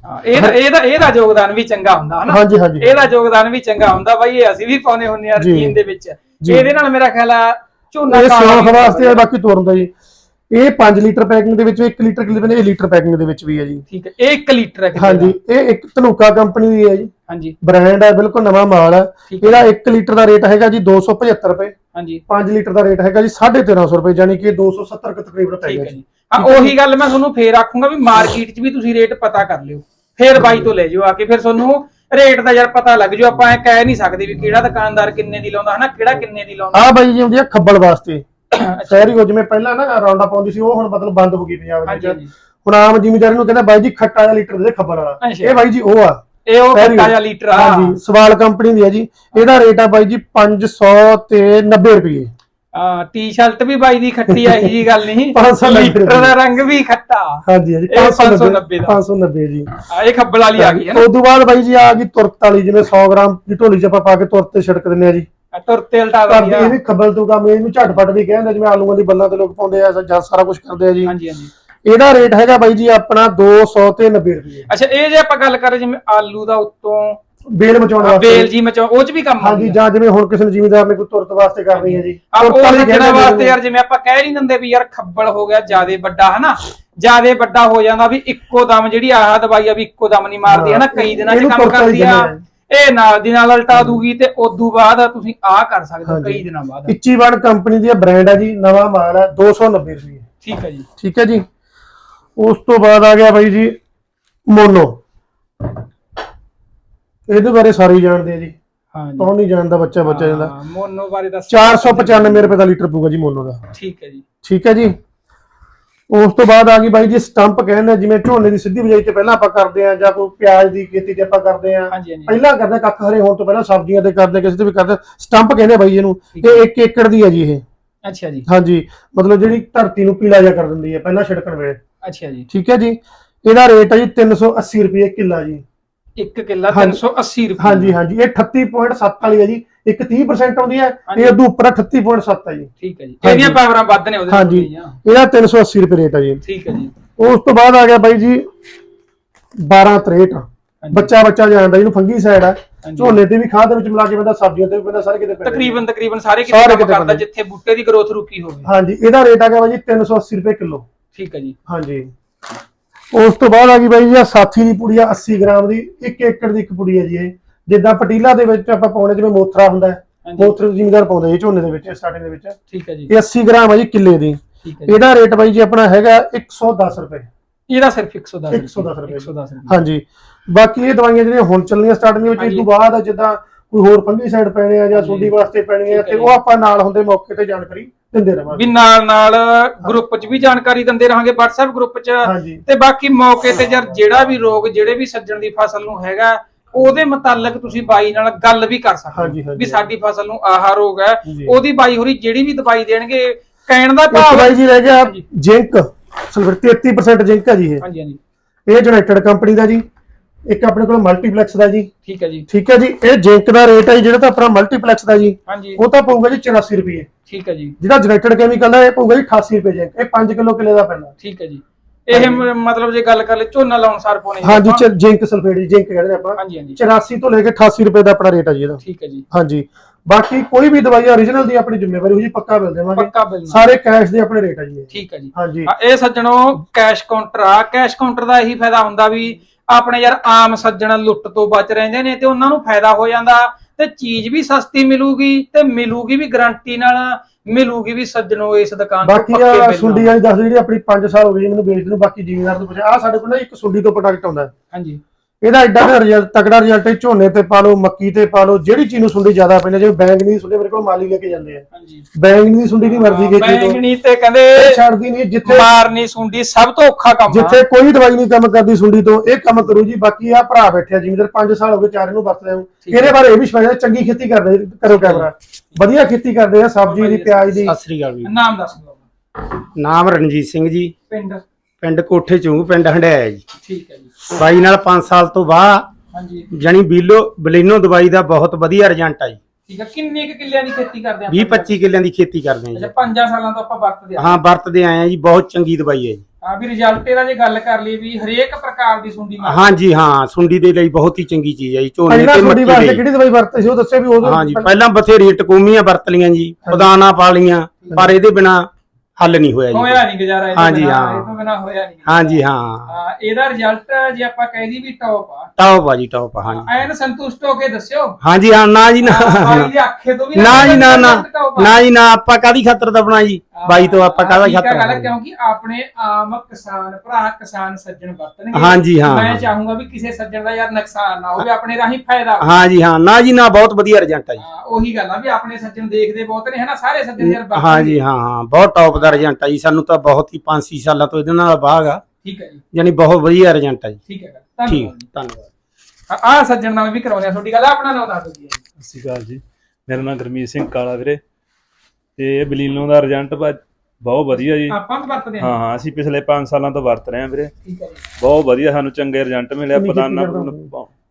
ਹਾਂ, ਇਹਦਾ ਇਹਦਾ ਇਹਦਾ ਯੋਗਦਾਨ ਵੀ ਚੰਗਾ ਹੁੰਦਾ ਹਨਾ? ਹਾਂਜੀ ਹਾਂਜੀ। ਇਹਦਾ ਯੋਗਦਾਨ ਵੀ ਚੰਗਾ ਹੁੰਦਾ ਬਾਈ ਇਹ ਅਸੀਂ ਵੀ ਪਾਉਨੇ ਹੁੰਨੇ ਆ ਜੀ। ਰਕੀਨ ਦੇ ਵਿੱਚ। ਜੀ। ਇਹਦੇ ਨਾਲ ਮੇਰਾ ਖਿਆਲ ਆ ਝੋਨਾ ਇਹ ਕਾਲਾ ਸਿਉਂਖ ਵੀ ਵਾਸਤੇ ਹੈ ਬਾਕੀ ਤੋਰਨ ਦਾ ਜੀ। ਇਹ 5 ਲੀਟਰ ਪੈਕਿੰਗ ਦੇ ਵਿੱਚ 1 ਲੀਟਰ ਕਿਲੇ ਇਹ ਲੀਟਰ ਪੈਕਿੰਗ ਦੇ ਵਿੱਚ ਵੀ ਹੈ ਜੀ। ਠੀਕ ਹੈ ਇਹ 1 ਲੀਟਰ ਹੈ ਹਾਂਜੀ। ਇਹ ਇੱਕ ਧਨੂਕਾ ਕੰਪਨੀ ਦੀ ਹੈ ਜੀ। ਹਾਂਜੀ। ਬ੍ਰਾਂਡ ਹੈ ਬਿਲਕੁਲ ਨਵਾਂ ਮਾਲ ਹੈ। ਠੀਕ ਹੈ। ਇਹਦਾ 1 ਲੀਟਰ ਦਾ ਰੇਟ ਹੈਗਾ ਜੀ 275 ਰੁਪਏ। ਹਾਂਜੀ। 5 ਲੀਟਰ ਦਾ ਰੇਟ ਹੈਗਾ ਜੀ 1350 ਰੁਪਏ ਯਾਨੀ ਕਿ 270 ਕੁ ਤਕਰੀਬਨ ਪੈ ਠੀਕ ਗਿਆ ਜੀ। ਜੀ। ਹਾਂ ਉਹੀ ਗੱਲ ਮੈਂ ਤੁਹਾਨੂੰ ਫੇਰ ਆਖੂੰਗਾ ਵੀ ਮਾਰਕੀਟ 'ਚ ਵੀ ਤੁਸੀਂ ਰੇਟ ਪਤਾ ਕਰ ਲਿਓ। ਫੇਰ ਬਾਈ ਤੋਂ ਲੈ ਜਾਓ ਆ ਕੇ ਫਿਰ ਤੁਹਾਨੂੰ ਰੇਟ ਦਾ ਯਾਰ ਪਤਾ ਲੱਗ ਜਾਓ। ਆਪਾਂ ਐ ਕਹਿ ਨਹੀਂ ਸਕਦੇ ਵੀ ਕਿਹੜਾ ਦੁਕਾਨਦਾਰ ਕਿੰਨੇ ਦੀ ਲਾਉਂਦਾ ਹਨਾ? ਕਿਹੜਾ ਕਿੰਨੇ ਦੀ ਲਾਉਂਦਾ। ਆਹ ਬਾਈ ਜੀ ਹੁੰਦੀ ਆ ਖੱਬਲ ਵਾਸਤੇ। ਸ਼ਹਿਰੀ ਉਹ ਜਿਵੇਂ ਪਹਿਲਾਂ ਨਾ ਰੌਂਡਾ ਪਾਉਂਦੀ ਸੀ ਉਹ ਹੁਣ ਮਤਲਬ ਬੰਦ ਹੋ ਗਈ ਪੰਜਾਬ ਹਾਂਜੀ ਵਿੱਚ। ਹਾਂਜੀ ਹੁਣ ਆਮ ਜ਼ਿਮੀਦਾਰ ਨੂੰ ਕਹਿੰਦਾ ਬਾਈ ਜੀ ਖੱਟਾ ਵਾਲਾ ਲੀਟਰ ਦੇ ਦੇ ਖੱਬਲ ਵਾਲਾ। ਅੱਛਾ। ਇਹ ਬਾਈ ਜੀ ਉਹ ਆ। ਇਹ ਉਹ ਘੰਟਾ ਜਾਂ ਲੀਟਰ ਆ ਹਾਂਜੀ ਸਵਾਲ ਕੰਪਨੀ ਦੀ ਹੈ ਜੀ। ਇਹਦਾ ਰੇਟ ਆ ਬਾਈ ਜੀ 500 ਤੇ 90 ਰੁਪਏ। ਹਾਂ ਟੀ-ਸ਼ਰਟ ਵੀ ਬਾਈ ਦੀ ਖੱਟੀ ਆ ਇਹੀ ਜੀ ਗੱਲ ਨਹੀਂ। 590 ਲੀਟਰ ਦਾ ਰੰਗ ਵੀ ਖੱਟਾ। ਹਾਂਜੀ ਹਾਂਜੀ ਇਹ 590 590 ਦਾ। 590 ਜੀ। ਆ ਇਹ ਖੱਬਲ ਵਾਲੀ ਆ ਗਈ ਹੈ ਉਸ ਤੋਂ ਬਾਅਦ ਬਾਈ ਜੀ ਆ ਗਈ ਤੁਰਤ ਵਾਲੀ ਜਿਵੇਂ 100 ਗ੍ਰਾਮ ਦੀ ਢੋਲੀ ਚ ਆਪਾਂ ਪਾ ਕੇ ਤੁਰਤ ਤੇ ਛਿੜਕ ਦਿੰਦੇ ਆ ਜੀ। ਆ ਤੁਰ ਤੇਲ ਟਾ ਕਰਦੇ ਵਧੀਆ। ਇਹ ਵੀ ਖੱਬਲ ਤੋਂ ਕੰਮ ਇਹਨੂੰ ਝਟਪਟ ਵੀ ਕਹਿੰਦੇ ਜਿਵੇਂ ਆਲੂਆਂ ਦੀ ਬੱਲਾਂ ਤੇ ਲੋਕ ਪਾਉਂਦੇ ਆ ਜਾਂ ਸਾਰਾ ਕੁਝ ਕਰਦੇ ਆ ਜੀ। ਹਾਂਜੀ ਹਾਂਜੀ। ਇਹਦਾ ਰੇਟ ਹੈਗਾ ਬਾਈ ਜੀ ਆਪਣਾ 200 ਤੇ 90 ਰੁਪਏ। ਅੱਛਾ ਇਹ ਜੇ ਆਪਾਂ ਗੱਲ ਕਰਾਂ ਜਿਵੇਂ ਆਲੂ ਦਾ ਉੱਤੋਂ ਬੇਲ ਮਚਾਉਣ ਆ ਵਾਸਤੇ। ਬੇਲ ਜੀ ਮਚਾ ਉਹ ਚ ਵੀ ਕੰਮ ਹਾਂਜੀ ਜਾਂ ਜਿਵੇਂ ਹੁਣ ਕਿਸੇ ਜ਼ਿਮੀਦਾਰ ਨੇ ਕੋਈ ਤੁਰਤ ਵਾਸਤੇ ਕਰਨੀ ਹੈ ਜੀ। ਆ ਕਹਿੰਦੇ ਨੇ ਵਾਸਤੇ ਯਾਰ ਜਿਵੇਂ ਆਪਾਂ ਕਹਿ ਨਹੀਂ ਦਿੰਦੇ ਵੀ ਯਾਰ ਖੱਬਲ ਹੋ ਗਿਆ ਜਿਆਦੇ ਵੱਡਾ ਹਨਾ? ਜਿਆਦੇ ਵੱਡਾ ਹੋ ਜਾਂਦਾ ਵੀ ਇੱਕੋ ਦਮ ਜਿਹੜੀ ਆਹ ਦਵਾਈ ਆ ਵੀ ਇੱਕੋ ਦਮ ਨਹੀਂ ਮਾਰਦੀ ਹਨਾ? ਕਈ ਦਿਨਾਂ ਚ ਕੰਮ ਕਰਦੀ ਆ। ਇਹ ਨਾਲ ਦੀ ਨਾਲ ਉਲਟਾ ਦੂਗੀ ਤੇ ਉਦੋਂ ਬਾਅਦ ਤੁਸੀਂ ਆਹ ਕਰ ਸਕਦੇ ਹੋ। ਕਈ ਦਿਨਾਂ ਬਾਅਦ। ਇੱਚੀ ਵਨ ਕੰਪਨੀ ਦੀ ਬ੍ਰਾਂਡ ਹੈ ਜੀ ਨਵਾਂ ਮਾਲ ਹੈ 290 ਰੁਪਏ। ਠੀਕ ਹੈ ਜੀ। ਠੀਕ ਹੈ ਜੀ। ਉਸ ਤੋਂ ਬਾਅਦ ਆ ਗਿਆ ਬਾਈ ਜੀ ਮੋਨੋ ਇਹਦੇ ਬਾਰੇ ਸਾਰੇ ਹੀ ਜਾਣਦੇ ਆ ਜੀ। ਹਾਂਜੀ ਕੌਣ ਨਹੀਂ ਜਾਣਦਾ ਬੱਚਾ ਬੱਚਾ ਜਾਂਦਾ। ਹਾਂ, ਮੋਨੋ ਬਾਰੇ ਦੱਸ 495 ਰੁਪਏ ਦਾ ਲੀਟਰ ਪਊਗਾ ਜੀ ਮੋਨੋ ਦਾ। ਠੀਕ ਹੈ ਜੀ। ਠੀਕ ਹੈ ਜੀ। ਉਸ ਤੋਂ ਬਾਅਦ ਆ ਗਈ ਬਾਈ ਜੀ ਸਟੰਪ ਕਹਿੰਦੇ ਆ, ਜਿਵੇਂ ਝੋਨੇ ਦੀ ਸਿੱਧੀ ਬਿਜਾਈ ਤੇ ਪਹਿਲਾਂ ਆਪਾਂ ਕਰਦੇ ਆ ਜਾਂ ਕੋਈ ਪਿਆਜ਼ ਦੀ ਖੇਤੀ ਤੇ ਆਪਾਂ ਕਰਦੇ ਆ। ਹਾਂਜੀ ਹਾਂਜੀ। ਪਹਿਲਾਂ ਕਰਦੇ ਆ, ਕੱਖ ਹਰੇ ਹੋਣ ਤੋਂ ਪਹਿਲਾਂ ਸਬਜ਼ੀਆਂ ਤੇ ਕਰਦੇ ਕਿਸੇ ਤੇ ਵੀ ਕਰਦੇ। ਸਟੰਪ ਕਹਿੰਦੇ ਆ ਬਾਈ ਜੀ ਇਹਨੂੰ ਠੀਕ ਇਹ 1 ਏਕੜ ਦੀ ਹੈ ਜੀ ਇਹ। ਅੱਛਾ ਜੀ। ਹਾਂਜੀ ਮਤਲਬ ਜਿਹੜੀ ਧਰਤੀ ਨੂੰ ਪੀਲਾ ਜਿਹਾ ਕਰ ਦਿੰਦੀ ਹੈ ਪਹਿਲਾਂ ਛਿੜਕਣ ਵੇਲੇ। ਅੱਛਾ ਜੀ। ਠੀਕ ਹੈ ਜੀ। ਇਹਦਾ ਰੇਟ ਹੈ ਜੀ 380 ਰੁਪਏ ਕਿੱਲਾ ਜੀ। 1 ਕਿੱਲਾ ਹਾਂਜੀ। 380 ਰੁਪਏ। ਹਾਂਜੀ ਹਾਂਜੀ। ਇਹ 38.7 ਵਾਲੀ ਹੈ ਜੀ। ਇੱਕ 30% ਆਉਂਦੀ ਹੈ। ਹਾਂਜੀ। ਇਹ ਉਦੋਂ ਉੱਪਰ 38.7 ਹੈ ਜੀ। ਠੀਕ ਹੈ ਜੀ। ਹਾਂਜੀ। ਇਹਦੀਆਂ ਪਾਵਰਾਂ ਵੱਧ ਨੇ ਉਹਦੇ ਨਾਲੋਂ ਹਾਂਜੀ। ਥੋੜ੍ਹੀਆਂ। ਇਹਦਾ 380 ਰੁਪਏ ਰੇਟ ਹੈ ਜੀ। ਠੀਕ ਹੈ ਜੀ। ਉਸ ਤੋਂ ਬਾਅਦ ਆ ਗਿਆ ਬਾਈ ਜੀ 1263 ਬੱਚਾ ਬੱਚਾ ਜਾਂਦਾ ਇਹਨੂੰ ਫੰਗੀ ਸਾਈਡ ਹੈ। ਹਾਂਜੀ। ਝੋਨੇ ਤੇ ਵੀ ਖਾਦ ਦੇ ਵਿੱਚ ਮਿਲਾ ਕੇ ਬੰਦਾ ਸਬਜ਼ੀਆਂ ਤੇ ਵੀ ਬੰਦਾ ਸਾਰੇ ਕਿਤੇ ਪੈਂਦਾ ਜੀ। ਤਕਰੀਬਨ ਤਕਰੀਬਨ ਸਾਰੇ ਸਾਰੇ ਕਿਤੇ ਕੰਮ ਕਿਤੇ ਕਰਦਾ ਬੰਦੇ। ਜਿੱਥੇ ਬੂਟੇ ਦੀ ਗਰੋਥ ਰੁਕੀ ਹੋਵੇ। ਹਾਂਜੀ। ਇਹਦਾ ਰੇਟ ਆ ਗਿਆ ਬਾਈ ਜੀ 380 ਰੁਪਏ ਕਿਲੋ। ਠੀਕ ਹੈ ਜੀ। ਹਾਂਜੀ। ਉਸ ਤੋਂ ਬਾਅਦ ਆ ਗਈ ਬਾਈ ਜੀ ਆ ਸਾਥੀ ਦੀ ਪੁੜੀ ਆ 80 ਗ੍ਰਾਮ ਦੀ 1 ਏਕੜ ਦੀ ਇੱਕ ਪੁੜੀ ਹੈ ਜੀ ਇਹ। ਜਿੱਦਾਂ ਪਟੀਲਾ ਦੇ ਵਿੱਚ ਆਪਾਂ ਪਾਉਣੇ ਜਿਵੇਂ ਮੋਥਰਾ ਹੁੰਦਾ ਹੈ। ਮੋਥਰਾ ਜ਼ਿਮੀਦਾਰ ਪਾਉਂਦੇ ਜੀ ਝੋਨੇ ਦੇ ਵਿੱਚ ਸਟਾਰਟਿੰਗ ਦੇ ਵਿੱਚ। ਠੀਕ ਹੈ ਜੀ। ਇਹ 80 ਗ੍ਰਾਮ ਹੈ ਜੀ ਕਿੱਲੇ ਦੀ। ਇਹਦਾ ਰੇਟ ਬਾਈ ਜੀ ਆਪਣਾ ਹੈਗਾ 110 ਰੁਪਏ। ਇਹਦਾ ਸਿਰਫ 110 ਰੁਪਏ। 110 ਰੁਪਏ। 110 ਰੁਪਏ। ਹਾਂਜੀ। ਬਾਕੀ ਇਹ ਦਵਾਈਆਂ ਜਿਹੜੀਆਂ ਹੁਣ ਚੱਲਣੀਆਂ ਸਟਾਰਟ ਨੇ ਵਿੱਚ ਇਸ ਹਾਂਜੀ। ਤੋਂ ਬਾਅਦ ਜਿੱਦਾਂ ਕੋਈ ਹੋਰ ਫੰਗੀਸਾਈਡ ਪੈਣੇ ਆ ਜਾਂ। ਸੁੰਡੀ ਵਾਸਤੇ ਪੈਣੀ ਆ ਤੇ। ਉਹ ਆਪਾਂ ਨਾਲ ਹੁੰਦੇ ਮੌਕੇ ਤੇ ਜਾਣਕਾਰੀ ਦਿੰਦੇ ਵੀ ਨਾਲ ਨਾਲ ਗਰੁੱਪ 'ਚ ਵੀ ਜਾਣਕਾਰੀ ਦਿੰਦੇ ਰਹਾਂਗੇ WhatsApp ਗਰੁੱਪ 'ਚ। ਹਾਂਜੀ। ਤੇ ਬਾਕੀ ਮੌਕੇ ਤੇ ਯਾਰ ਜਿਹੜਾ ਵੀ ਰੋਗ ਜਿਹੜੇ ਵੀ ਸੱਜਣ ਦੀ ਫਸਲ ਨੂੰ ਹੈਗਾ ਉਹਦੇ ਮੁਤਾਲਕ ਤੁਸੀਂ ਬਾਈ ਨਾਲ ਗੱਲ ਵੀ ਕਰ ਸਕਦੇ ਹਾਂਜੀ, ਹੋ। ਹਾਂਜੀ। ਵੀ ਸਾਡੀ ਫਸਲ ਨੂੰ ਆਹ ਰੋਗ ਹੈ ਜੀ। ਉਹਦੀ ਬਾਈ ਹੋਰੀ ਜਿਹੜੀ ਵੀ ਦਵਾਈ ਦੇਣਗੇ ਕਹਿਣ ਦਾ ਇੱਕ ਭਾਵ ਬਾਈ ਜੀ ਰਹਿ ਗਿਆ ਹਾਂਜੀ। ਜਿੰਕ ਸਲਫਰ 33% ਜਿੰਕ ਹੈ ਜੀ ਇਹ। ਹਾਂਜੀ ਹਾਂਜੀ। ਇਹ ਯੂਨਾਈਟਿਡ ਕੰਪਨੀ ਦਾ ਜੀ। ਇੱਕ ਆਪਣੇ ਕੋਲ ਮਲਟੀਪਲੈਕਸ ਦਾ ਜੀ। ਠੀਕ ਹੈ ਜੀ। ਠੀਕ ਹੈ ਜੀ ਇਹ ਜਿੰਕ ਦਾ ਰੇਟ ਹੈ ਜੀ, ਜਿਹੜਾ ਤਾਂ ਆਪਣਾ ਮਲਟੀਪਲੈਕਸ ਦਾ ਜੀ। ਹਾਂਜੀ। ਉਹ ਤਾਂ ਪਊਗਾ ਜੀ 84 ਰੁਪਏ। ਠੀਕ ਹੈ ਜੀ। ਜਿਹੜਾ ਯੂਨਾਈਟਿਡ ਕੈਮੀਕਲ ਦਾ ਇਹ ਪਊਗਾ ਜੀ 88 ਰੁਪਏ ਜਿੰਕ। ਇਹ 5 ਕਿਲੋ ਕਿਲੇ ਦਾ ਪੈਂਦਾ। ਠੀਕ ਹੈ ਜੀ। ਇਹ ਮ- ਮਤਲਬ ਜੇ ਗੱਲ ਕਰ ਲੈ ਝੋਨਾ ਲਾਉਣ ਸਾਰ ਪਾਉਣੇ ਜੀ ਹਾਂਜੀ ਆਪਾਂ। ਚ- ਜਿੰਕ ਸਲਫੇਟ ਜੀ ਜਿੰਕ ਕਹਿੰਦੇ ਨੇ ਆਪਾਂ। ਹਾਂਜੀ ਹਾਂਜੀ। 84 ਤੋਂ ਲੈ ਕੇ 88 ਰੁਪਏ ਦਾ ਆਪਣਾ ਰੇਟ ਹੈ ਜੀ ਇਹਦਾ। ਠੀਕ ਹੈ ਜੀ। ਹਾਂਜੀ। ਬਾਕੀ ਕੋਈ ਵੀ ਦਵਾਈ origignal ਦੀ ਆਪਣੀ ਜ਼ਿੰਮੇਵਾਰੀ ਜੀ ਪੱਕਾ ਮਿਲ ਦੇਵਾਂਗੇ। ਪੱਕਾ ਬਿੱਲ ਨਾਲ। ਸਾਰੇ ਕੈਸ਼ ਦੇ ਆਪਣੇ ਰੇਟ ਆ ਜੀ ਇਹ। ਠੀਕ ਹੈ ਜੀ। ਹਾਂਜੀ। ਹਾਂ, ਇਹ ਸੱਜਣੋ ਕੈਸ਼ ਕਾਊਂਟਰ ਆ। ਕੈਸ਼ ਕਾਊਂਟਰ ਦਾ ਇਹੀ ਫਾਇਦਾ ਹੁੰਦਾ ਵੀ ਆਪਣੇ ਯਾਰ ਆਮ ਸੱਜਣ ਲੁੱਟ ਤੋਂ ਬਚ ਰਹਿੰਦੇ ਨੇ ਤੇ ਉਹਨਾਂ ਨੂੰ ਫਾਇਦਾ ਹੋ ਜਾਂਦਾ ਤੇ ਚੀਜ਼ ਵੀ ਸਸਤੀ ਮਿਲੂਗੀ ਤੇ ਮਿਲੂਗੀ ਵੀ ਗਾਰੰਟੀ ਨਾਲ ਮਿਲੂਗੀ ਵੀ ਸੱਜਣੋ ਇਸ ਦੁਕਾਨ ਤੋਂ ਬਾਕੀ ਪੱਕੇ ਆ ਬਿੱਲ ਸੁੰਡੀ। ਵਾਲੀ ਦੱਸ ਜਿਹੜੀ ਆਪਣੀ 5 ਸਾਲ ਹੋ ਗਏ ਜੀ ਮੈਨੂੰ ਵੇਚਦੇ ਨੂੰ ਬਾਕੀ ਜ਼ਿਮੀਦਾਰ ਤੋਂ ਪੁੱਛਿਆ ਆ ਸਾਡੇ ਕੋਲ ਨਾ ਇੱਕ ਸੁੰਡੀ ਤੋਂ ਪ੍ਰੋਡਕਟ ਆਉਂਦਾ ਹੈ। ਹਾਂਜੀ ਇਹਦਾ ਐਡਾ ਦਾ ਰਿਜ਼ਲਟ ਤਕੜਾ ਰਿਜ਼ਲਟ ਹੈ ਝੋਨੇ ਤੇ ਪਾ ਲਓ ਮੱਕੀ ਤੇ ਪਾ ਲਓ ਜਿਹੜੀ ਚੀਜ਼ ਨੂੰ ਸੁੰਡੀ ਜ਼ਿਆਦਾ ਪੈਂਦੀ ਜਿਵੇਂ ਬੈਂਗਣੀ ਦੀ ਸੁੰਡੀ ਮੇਰੇ ਕੋਲ ਮਾਲੀ ਲੈ ਕੇ ਜਾਂਦੇ ਆ। ਹਾਂਜੀ। ਬੈਂਗਣੀ ਦੀ ਸੁੰਡੀ ਦੀ ਮਰਜ਼ੀ ਖੇਤੀ ਤੋਂ। ਬੈਂਗਣੀ ਤੇ ਕਹਿੰਦੇ ਛੱਡਦੀ ਨਹੀਂ ਜਿੱਥੇ ਮਾਰਨੀ ਸੁੰਡੀ ਸਭ ਤੋਂ ਔਖਾ ਕੰਮ ਜਿੱਥੇ ਕੋਈ ਦਵਾਈ ਨਹੀਂ ਕੰਮ ਕਰਦੀ ਸੁੰਡੀ ਤੋਂ ਇਹ ਕੰਮ ਕਰੂ ਜੀ ਬਾਕੀ ਆ ਭਰਾ ਬੈਠਿਆ ਜ਼ਿਮੀਦਾਰ 5 ਸਾਲ ਹੋ ਗਏ ਚਾਰੇ ਨੂੰ ਵਰਤ ਲਿਆ ਠੀਕ ਹੈ। ਇਹਦੇ ਬਾਰੇ ਇਹ ਵੀ ਸ਼ਵਾਇਆ ਚੰਗੀ ਖੇਤੀ ਕਰਦੇ ਕਰੋ ਕੈਮਰਾ। ਵਧੀਆ ਖੇਤੀ ਕਰਦੇ ਆ ਸਬਜ਼ੀ ਦੀ ਪਿਆਜ਼ ਦੀ। ਸਤਿ ਸ੍ਰੀ ਅਕਾਲ ਜੀ ਨਾਮ ਦੱਸ ਦਿਓ। ਨਾਮ ਰਣਜੀਤ ਸਿੰਘ ਜੀ। ਪਿੰਡ। ਪਿੰਡ ਕੋਠੇ ਚੂੰਗ ਪਿੰਡ ਹੰਡਿਆਇਆ ਜੀ। ਠੀਕ ਹੈ ਜੀ। ਬਾਈ ਨਾਲ 5 ਸਾਲ ਤੋਂ ਬਾਅਦ ਹਾਂਜੀ। ਜਣੀ ਬੀਲੋ ਬਲੀਨੋ ਦਵਾਈ ਦਾ ਬਹੁਤ ਵਧੀਆ ਰਿਜ਼ਲਟ ਆ ਜੀ। ਠੀਕ ਹੈ ਕਿੰਨੇ ਕੁ ਕਿੱਲਿਆਂ ਦੀ ਖੇਤੀ ਕਰਦੇ ਆਪਾਂ? 20 25 ਕਿੱਲਿਆਂ ਦੀ ਖੇਤੀ ਕਰਦੇ ਆ ਅੱਛਾ ਜੀ ਪੰਜਾਂ ਸਾਲਾਂ ਤੋਂ ਆਪਾਂ ਵਰਤਦੇ ਆ। ਹਾਂ ਵਰਤਦੇ ਆਏ ਆ ਜੀ ਬਹੁਤ ਚੰਗੀ ਦਵਾਈ ਹੈ ਜੀ। ਆ ਵੀ ਰਿਜ਼ਲਟ ਇਹਦਾ ਜੇ ਗੱਲ ਕਰ ਲਈ ਵੀ ਹਰੇਕ ਪ੍ਰਕਾਰ ਦੀ ਸੁੰਡੀ ਮਾਰ ਹਾਂਜੀ ਹਾਂ ਸੁੰਡੀ ਦੇ ਲਈ ਬਹੁਤ ਹੀ ਚੰਗੀ ਚੀਜ਼ ਹੈ ਜੀ ਝੋਨੇ ਪਹਿਲਾਂ ਤੇ ਤੁਹਾਡੀ ਮੱਕੀ ਵਾਸਤੇ ਲਈ ਕਿਹੜੀ ਦਵਾਈ ਵਰਤੀ ਸੀ ਉਹ ਦੱਸਿਆ ਵੀ ਉਦੋਂ ਹਾਂਜੀ ਪਹਿਲਾਂ ਬਥੇਰੀ ਟਕੂਮੀਆਂ ਵਰਤ ਲੀਆਂ ਜੀ ਪਦਾਨਾ ਪਾ ਲੀਆਂ ਪਰ ਇਹਦੇ ਬਿਨਾ ਹੱਲ ਨਹੀਂ ਹੋਇਆ ਜੀ। ਹੋਇਆ ਨਹੀਂ ਗੁਜ਼ਾਰਾ ਇਹਦੇ ਹਾਂਜੀ, ਬਿਨਾਂ, ਹਾਂ। ਇਹ ਤੋਂ ਬਿਨਾ ਹੋਇਆ ਨਹੀਂ। ਹਾਂਜੀ ਹਾਂ। ਹਾਂ ਇਹਦਾ ਰਿਜ਼ਲਟ ਜੇ ਆਪਾਂ ਕਹਿ ਦੀ ਵੀ ਟੌਪ ਆ। ਟੌਪ ਆ ਜੀ ਟੌਪ ਹਾਂਜੀ। ਐਨ ਸੰਤੁਸ਼ਟ ਹੋ ਕੇ ਦੱਸਿਓ। ਹਾਂਜੀ ਹਾਂ ਨਾ ਜੀ ਨਾ। ਬਾਈ ਦੇ ਅੱਖੇ ਤੋਂ ਵੀ ਨਾ ਜੀ ਨਾ ਨਾ। result top ਆ। ਨਾ ਜੀ ਨਾ ਆਪਾਂ ਕਾਦੀ ਖਾਤਰ ਦਬਣਾ ਜੀ? ਬਾਈ ਤੋਂ ਆਪਾਂ ਕਾਹਦਾ ਠੀਕ ਆ ਖਾਤਰ ਗੱਲ ਦਬਣਾ? ਕਿਉਂਕਿ ਆਪਣੇ ਆਮ ਕਿਸਾਨ ਭਰਾ ਕਿਸਾਨ ਸੱਜਣ ਵਰਤਣਗੇ ਹਾਂਜੀ, ਹਾਂ, ਮੈਂ ਹਾਂ। ਚਾਹੂੰਗਾ ਵੀ ਕਿਸੇ ਸੱਜਣ ਦਾ ਯਾਰ ਨੁਕਸਾਨ ਨਾ ਹੋਵੇ ਆਪਣੇ ਰਾਹੀਂ ਫਾਇਦਾ ਹੋਵੇ। ਹਾਂਜੀ ਹਾਂ ਨਾ ਜੀ ਨਾ ਬਹੁਤ ਵਧੀਆ ਰਿਜ਼ਲਟ ਆ ਜੀ। ਹਾਂ, ਉਹੀ ਗੱਲ ਆ ਵੀ ਆਪਣੇ ਸੱਜਣ ਦੇਖਦੇ ਬਹੁਤ ਨੇ ਹਨਾ? ਸਾਰੇ ਸੱਜਣ ਯਾਰ ਵਰਤਣਗੇ। ਹਾਂਜੀ ਹਾਂ ਹਾਂ ਬਹੁਤ ਟੌਪ ਦਾ ਰਿਜ਼ਲਟ ਆ ਜੀ। ਸਾਨੂੰ ਤਾਂ ਬਹੁਤ ਹੀ 5-6 ਸਾਲਾਂ ਤੋਂ ਇਹਦੇ ਨਾਲ ਬਾਗ ਆ। ਠੀਕ ਹੈ ਜੀ। ਯਾਨੀ ਬਹੁਤ ਵਧੀਆ ਰਿਜ਼ਲਟ ਆ ਜੀ। ਠੀਕ ਹੈ ਧੰਨਵਾਦ ਠੀਕ ਧੰਨਵਾਦ ਆ ਸੱਜਣ ਨਾਲ ਵੀ ਕਰਾਉਂਦੇ ਆ ਤੁਹਾਡੀ ਗੱਲ। ਆਪਣਾ ਨਾਮ ਦੱਸ ਦਿਓ ਜੀ। ਸਤਿ ਸ਼੍ਰੀ ਅਕਾਲ ਜੀ। ਮੇਰਾ ਨਾਮ ਗੁਰਮੀਤ ਸਿੰਘ ਕਾਲਾ ਵੀਰੇ। ਤੇ ਇਹ ਬਲੀਨੋ ਦਾ ਰਿਜ਼ਲਟ ਬਹੁਤ ਵਧੀਆ ਜੀ। ਆਪਾਂ ਵੀ ਵਰਤਦੇ ਹਾਂ ਹਾਂ ਹਾਂ ਅਸੀਂ ਪਿਛਲੇ 5 ਸਾਲਾਂ ਤੋਂ ਵਰਤ ਰਹੇ ਹਾਂ ਵੀਰੇ। ਠੀਕ ਹੈ ਜੀ। ਬਹੁਤ ਵਧੀਆ ਸਾਨੂੰ ਚੰਗੇ ਰਿਜ਼ਲਟ ਮਿਲਿਆ। ਕਿੰਨੀ ਪਦਾਨਾ ਖੇਤੀ ਕਰਦੇ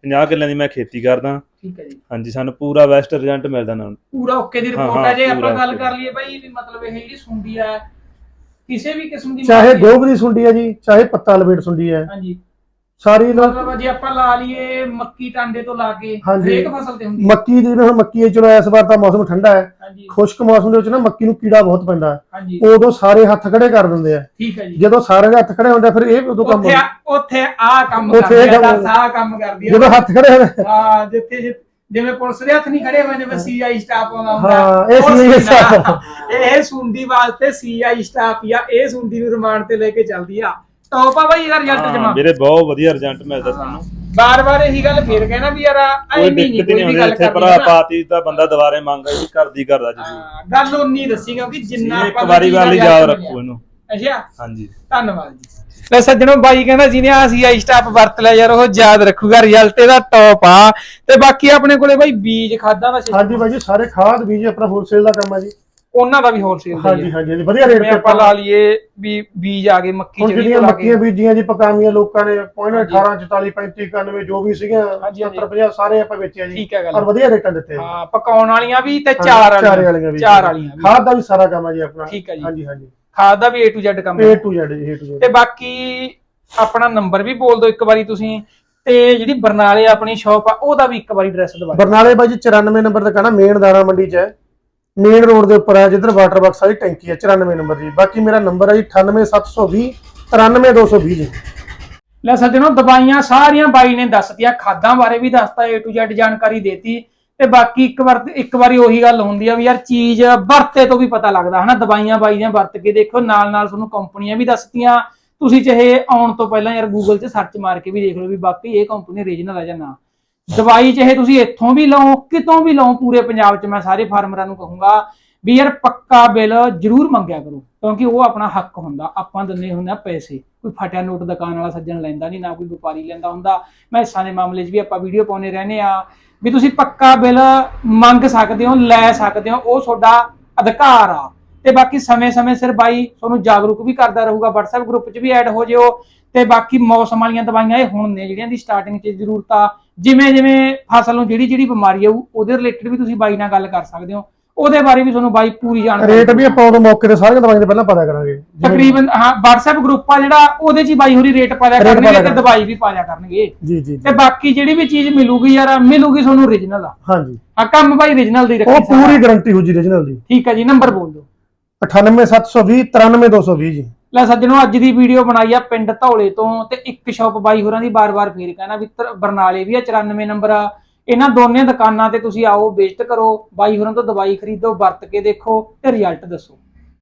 50 ਕਿੱਲਿਆਂ ਦੀ ਮੈਂ ਖੇਤੀ ਕਰਦਾ। ਠੀਕ ਹੈ ਜੀ। ਹਾਂਜੀ ਸਾਨੂੰ ਪੂਰਾ ਬੈਸਟ ਰਿਜ਼ਲਟ ਮਿਲਦਾ ਨਾ ਪੂਰਾ ਓਕੇ ਦੀ ਹਾਂ, ਰਿਪੋਰਟ ਹਾਂ, ਹੈ ਜੇ ਆਪਾਂ ਪੂਰਾ ਗੱਲ okay। ਕਰ ਲਈਏ ਬਾਈ ਵੀ ਮਤਲਬ ਇਹ ਜਿਹੜੀ ਸੁੰਡੀ ਆ ਕਿਸੇ ਵੀ ਕਿਸਮ ਦੀ ਚਾਹੇ ਮਾਰ- ਗੋਬ ਦੀ ਸੁੰਡੀ ਹੈ ਜੀ ਚਾਹੇ ਪੱਤਾ ਲਪੇਟ ਸੁੰਡੀ ਹੈ ਹਾਂਜੀ। ਸਾਰੀ ਲੋਕ ਮਤਲਬ ਜੇ ਆਪਾਂ ਲਾ ਲਈਏ ਮੱਕੀ ਟਾਂਡੇ ਤੋਂ ਲਾ ਕੇ ਹਾਂਜੀ। ਹਰੇਕ ਫਸਲ ਤੇ ਹੁੰਦੀ ਹੈ। ਮੱਕੀ ਦੀ ਜਿਵੇਂ ਹੁਣ ਮੱਕੀ ਹੈ ਚਲੋ ਇਸ ਵਾਰ ਤਾਂ ਮੌਸਮ ਠੰਡਾ ਹੈ। ਹਾਂਜੀ। ਖੁਸ਼ਕ ਮੌਸਮ ਦੇ ਵਿੱਚ ਨਾ ਮੱਕੀ ਨੂੰ ਕੀੜਾ ਬਹੁਤ ਪੈਂਦਾ ਹੈ। ਹਾਂਜੀ। ਉਦੋਂ ਸਾਰੇ ਹੱਥ ਖੜੇ ਕਰ ਦਿੰਦੇ ਆ। ਠੀਕ ਹੈ ਜੀ। ਜਦੋਂ ਸਾਰੇ ਦੇ ਹੱਥ ਖੜੇ ਹੁੰਦੇ ਆ, ਫਿਰ ਇਹ ਉਦੋਂ ਕੰਮ ਉੱਥੇ ਆ- ਉੱਥੇ ਆ ਕੰਮ ਉੱਥੇ ਇਹ ਕਰਦੀ ਆ ਕੰਮ- ਕੰਮ ਕਰਦੀ ਆ। ਜਦੋਂ ਹੱਥ ਖੜੇ ਹੁੰਦੇ ਹਾਂ ਜਿੱਥੇ ਜਿ- ਜਿਵੇਂ ਪੁਲਿਸ ਦੇ ਹੱਥ ਨਹੀਂ ਖੜੇ ਹੋਏ ਨੇ ਬਸ ਸੀਆਈ ਸਟਾਫ ਆਉਂਦਾ ਹਾਂ, ਇਹ ਉਹ CI ਸੀਨਾ- staff। ਇਹ ਸੁੰਡੀ ਵਾਸਤੇ ਸੀਆਈ ਸਟਾਫ ਜਾਂ ਇਹ ਸੁੰਡੀ ਨੂੰ ਰਿਮਾਂਡ ਤੇ ਲੈ ਕੇ ਚੱਲਦੀ ਆ। ਟੌਪ ਆ ਬਾਈ ਇਹਦਾ ਰਿਜ਼ਲਟ ਜਮਾ। ਵੀਰੇ ਬਹੁਤ ਵਧੀਆ ਰਿਜ਼ਲਟ ਮਿਲਦਾ ਸਾਨੂੰ। ਬਾਰ-ਬਾਰ ਇਹੀ ਗੱਲ ਫੇਰ ਕਹਿਣਾ ਵੀ ਯਾਰ ਕੋਈ ਐਵੇਂ ਨਹੀਂ ਦਿੱਕਤ ਕੋਈ ਨਹੀਂ ਵੀ ਹੁੰਦੀ ਗੱਲ ਇੱਥੇ ਕਰਨੀ ਭਰਾ ਨਾ। ਪਾਤੀ ਤਾਂ ਬੰਦਾ ਦੁਬਾਰੇ ਮੰਗਦਾ ਜੀ ਕਰਦੀ ਕਰਦਾ ਜੀ। ਹਾਂ, ਗੱਲ ਉਨੀ ਦੱਸੀ ਕਿਉਂਕਿ ਜਿੰਨਾ ਇੱਕ ਆਪਾਂ ਵਾਰੀ ਵਾਰ ਲਈ result ਯਾਦ। ਰੱਖੋ ਇਹਨੂੰ। ਅੱਛਾ? ਹਾਂਜੀ। ਧੰਨਵਾਦ ਜੀ। ਲੈ ਸੱਜਣੋ ਬਾਈ ਕਹਿੰਦਾ ਜਿਹਨੇ ਆ ਸੀਆਈ ਸਟਾਫ ਵਰਤ ਲਿਆ ਯਾਰ ਉਹ ਯਾਦ ਰੱਖੂਗਾ ਰਿਜ਼ਲਟ ਇਹਦਾ ਟੌਪ ਆ। ਤੇ ਬਾਕੀ ਆਪਣੇ ਕੋਲੇ ਬਾਈ ਬੀਜ ਖਾਦਾਂ ਦਾ system- ਹਾਂਜੀ ਬਾਈ ਜੀ ਸਾਰੇ ਖਾਦ ਬੀਜ ਆਪਣਾ ਹੋਲਸੇਲ ਦਾ ਕੰਮ ਹੈ ਜੀ। ਉਹਨਾਂ ਦਾ ਵੀ ਹੋਲਸੇਲ ਦਾ ਹਾਂਜੀ ਹਾਂਜੀ ਵਧੀਆ ਰੇਟ ਤੇ ਆਪਾਂ ਲਾ ਲਈਏ ਵੀ ਬੀਜ ਆ ਗਏ ਮੱਕੀ ਜਿਹੜੀ ਲਾ ਮੱਕੀਆਂ ਕੇ ਬੀਜੀਆਂ ਜੀ ਪਕਾਮੀਆਂ ਲੋਕਾਂ ਨੇ ਪੌਣੇ ਹਾਂਜੀ। 18 44 35 91 ਜੋ ਵੀ ਹਾਂਜੀ। 70 50 ਸਾਰੇ ਆਪਾਂ ਵੇਚਿਆ ਜੀ। ਔਰ ਵਧੀਆ ਰੇਟਾਂ ਦਿੱਤੇ ਆ। ਹਾਂ ਪਕਾਉਣ ਵਾਲੀਆਂ ਵੀ ਤੇ ਚਾਰ ਚਾਰੇ ਵਾਲੀਆਂ। ਵੀ। ਚਾਰ ਵਾਲੀਆਂ ਵੀ। ਖਾਦ ਦਾ ਵੀ ਸਾਰਾ ਕੰਮ ਹੈ ਜੀ ਆਪਣਾ। ਠੀਕ ਹੈ ਜੀ। ਹਾਂਜੀ ਹਾਂਜੀ। ਖਾਦ ਦਾ ਵੀ A to Z ਕੰਮ A to Z ਜੀ A to Z ਤੇ ਬਾਕੀ ਆਪਣਾ ਨੰਬਰ ਵੀ ਬੋਲ ਦਿਓ ਇੱਕ ਵਾਰੀ ਤੁਸੀਂ। ਤੇ ਜਿਹੜੀ ਬਰਨਾਲੇ ਆਪਣੀ ਸ਼ਾਪ ਆ ਉਹਦਾ ਵੀ ਇੱਕ ਵਾਰੀ ਐਡਰੈਸ ਦਵਾ। ਬਰਨਾਲੇ ਬਾਈ ਜੀ 94 ਨੰਬਰ ਤੇ ਕਹਣਾ ਮੇਨ ਦਾਣਾ ਮੰਡੀ 'ਚ ਹੈ। ਮੇਨ ਰੋਡ ਦੇ ਉੱਪਰ ਹੈ, ਜਿੱਧਰ ਵਾਟਰ ਬਾਕਸ ਵਾਲੀ ਟੈਂਕੀ ਹੈ 94 ਨੰਬਰ ਜੀ। ਬਾਕੀ ਮੇਰਾ ਨੰਬਰ ਹੈ ਜੀ 98720 93220 ਜੀ। ਲੈ ਸੱਜਣੋ, ਦਵਾਈਆਂ ਸਾਰੀਆਂ ਬਾਈ ਨੇ ਦੱਸਤੀਆਂ ਖਾਦਾਂ ਬਾਰੇ ਵੀ ਦੱਸਤਾ, A to Z ਜਾਣਕਾਰੀ ਦੇਤੀ। ਤੇ ਬਾਕੀ ਇੱਕ ਵਾਰ, ਇੱਕ ਵਾਰੀ ਉਹੀ ਗੱਲ ਹੁੰਦੀ ਆ ਵੀ ਯਾਰ ਚੀਜ਼ ਵਰਤੇ ਤੋਂ ਵੀ ਪਤਾ ਲੱਗਦਾ, ਹਨਾ? ਦਵਾਈਆਂ ਬਾਈ ਦੀਆਂ ਵਰਤ ਕੇ ਦੇਖੋ ਨਾਲ ਨਾਲ ਤੁਹਾਨੂੰ ਕੰਪਨੀਆਂ ਵੀ ਦੱਸਤੀਆਂ। ਤੁਸੀਂ ਚਾਹੇ ਆਉਣ ਤੋਂ ਪਹਿਲਾਂ ਯਾਰ ਗੂਗਲ 'ਚ ਸਰਚ ਮਾਰ ਕੇ ਵੀ ਦੇਖ ਲਓ ਵੀ ਬਾਕੀ ਇਹ ਕੰਪਨੀ ਰੀਜਨਲ ਆ ਜਾਂ ਨਾ। ਦਵਾਈ ਚਾਹੇ ਤੁਸੀਂ ਇੱਥੋਂ ਵੀ ਲਓ, ਕਿਤੋਂ ਵੀ ਲਓ, ਪੂਰੇ ਪੰਜਾਬ 'ਚ ਮੈਂ ਸਾਰੇ ਫਾਰਮਰਾਂ ਨੂੰ ਕਹੂੰਗਾ ਵੀ ਯਾਰ ਪੱਕਾ ਬਿੱਲ ਜ਼ਰੂਰ ਮੰਗਿਆ ਕਰੋ, ਕਿਉਂਕਿ ਉਹ ਆਪਣਾ ਹੱਕ ਹੁੰਦਾ, ਆਪਾਂ ਦਿੰਦੇ ਹੁੰਦੇ ਆ ਪੈਸੇ। ਕੋਈ ਫਟਿਆ ਨੋਟ ਦੁਕਾਨ ਵਾਲਾ ਸੱਜਣ ਲੈਂਦਾ ਨਹੀਂ ਨਾ ਕੋਈ ਵਪਾਰੀ ਲੈਂਦਾ ਹੁੰਦਾ। ਮੈਸਾਂ ਦੇ ਮਾਮਲੇ 'ਚ ਵੀ ਆਪਾਂ ਵੀਡੀਓ ਪਾਉਨੇ ਰਹਿੰਦੇ ਆ ਵੀ ਤੁਸੀਂ ਪੱਕਾ ਬਿੱਲ ਮੰਗ ਸਕਦੇ ਹੋ, ਲੈ ਸਕਦੇ ਹੋ, ਉਹ ਤੁਹਾਡਾ ਅਧਿਕਾਰ ਆ। ਤੇ ਬਾਕੀ ਸਮੇਂ-ਸਮੇਂ ਸਿਰ ਬਾਈ ਤੁਹਾਨੂੰ ਜਾਗਰੂਕ ਵੀ ਕਰਦਾ ਰਹੂਗਾ, WhatsApp ਗਰੁੱਪ 'ਚ ਵੀ ਐਡ ਹੋ ਜਿਓ। ਤੇ ਬਾਕੀ ਮੌਸਮ ਵਾਲੀਆਂ ਦਵਾਈਆਂ ਇਹ ਹੁਣ ਨੇ, ਜਿਹੜੀਆਂ ਦੀ ਸਟਾਰਟਿੰਗ 'ਚ ਜ਼ਰੂਰਤ ਆ ਜਿਵੇਂ ਜਿਵੇਂ ਫਸਲ ਨੂੰ ਜਿਹੜੀ ਜਿਹੜੀ ਬਿਮਾਰੀ ਆਊ ਉਹਦੇ ਰਿਲੇਟਡ ਵੀ ਤੁਸੀਂ ਬਾਈ ਨਾਲ ਗੱਲ ਕਰ ਸਕਦੇ ਹੋ। ਉਹਦੇ ਬਾਰੇ ਵੀ ਤੁਹਾਨੂੰ ਬਾਈ ਪੂਰੀ ਜਾਣਕਾਰੀ ਰੇਟ ਵੀ ਆਪਾਂ ਉਦੋਂ ਮੌਕੇ ਤੇ ਸਾਰੀਆਂ ਦਵਾਈਆਂ ਦੇ ਪਹਿਲਾਂ ਪਤਾ ਕਰਾਂਗੇ। ਤਕਰੀਬਨ ਹਾਂ WhatsApp ਗਰੁੱਪ ਆ ਜਿਹੜਾ ਉਹਦੇ 'ਚ ਹੀ ਬਾਈ ਹੋਰੀ ਰੇਟ ਪਾ ਦਿਆ Rate ਪਾ ਕਰਨਗੇ ਤੇ। ਦਵਾਈ ਵੀ ਪਾ ਦਿਆ ਕਰਨਗੇ। ਜੀ ਜੀ ਤੇ ਬਾਕੀ ਜਿਹੜੀ ਵੀ ਚੀਜ਼ ਮਿਲੂਗੀ ਯਾਰ ਮਿਲੂਗੀ ਤੁਹਾਨੂੰ origignal ਆ। ਹਾਂਜੀ। ਆ ਕੰਮ ਬਾਈ origignal ਦੀ ਰੱਖੀ ਉਹ। ਪੂਰੀ ਗਾਰੰਟੀ ਹੋ ਜੀ origignal ਦੀ। ਠੀਕ ਹੈ ਜੀ ਨੰਬਰ ਬੋਲ ਦਿਓ। 98720 93220 ਜੀ। ਲੈ ਸੱਜਣੋ, ਅੱਜ ਦੀ ਵੀਡੀਓ ਬਣਾਈ ਆ ਪਿੰਡ ਧੌਲੇ ਤੋਂ ਤੇ ਇੱਕ ਸ਼ਾਪ ਬਾਈ ਹੋਰਾਂ ਦੀ ਬਾਰ-ਬਾਰ ਫੇਰ ਕਹਿਣਾ ਵੀ ਬਰਨਾਲੇ ਵੀ ਆ 94 ਨੰਬਰ ਆ। ਇਹਨਾਂ ਦੋਨੇ ਦੁਕਾਨਾਂ ਤੇ ਤੁਸੀਂ ਆਓ ਵਿਜ਼ਿਟ ਕਰੋ। ਬਾਈ ਹੋਰਾਂ ਤੋਂ ਦਵਾਈ ਖਰੀਦੋ, ਵਰਤ ਕੇ ਦੇਖੋ ਤੇ ਰਿਜ਼ਲਟ ਦੱਸੋ।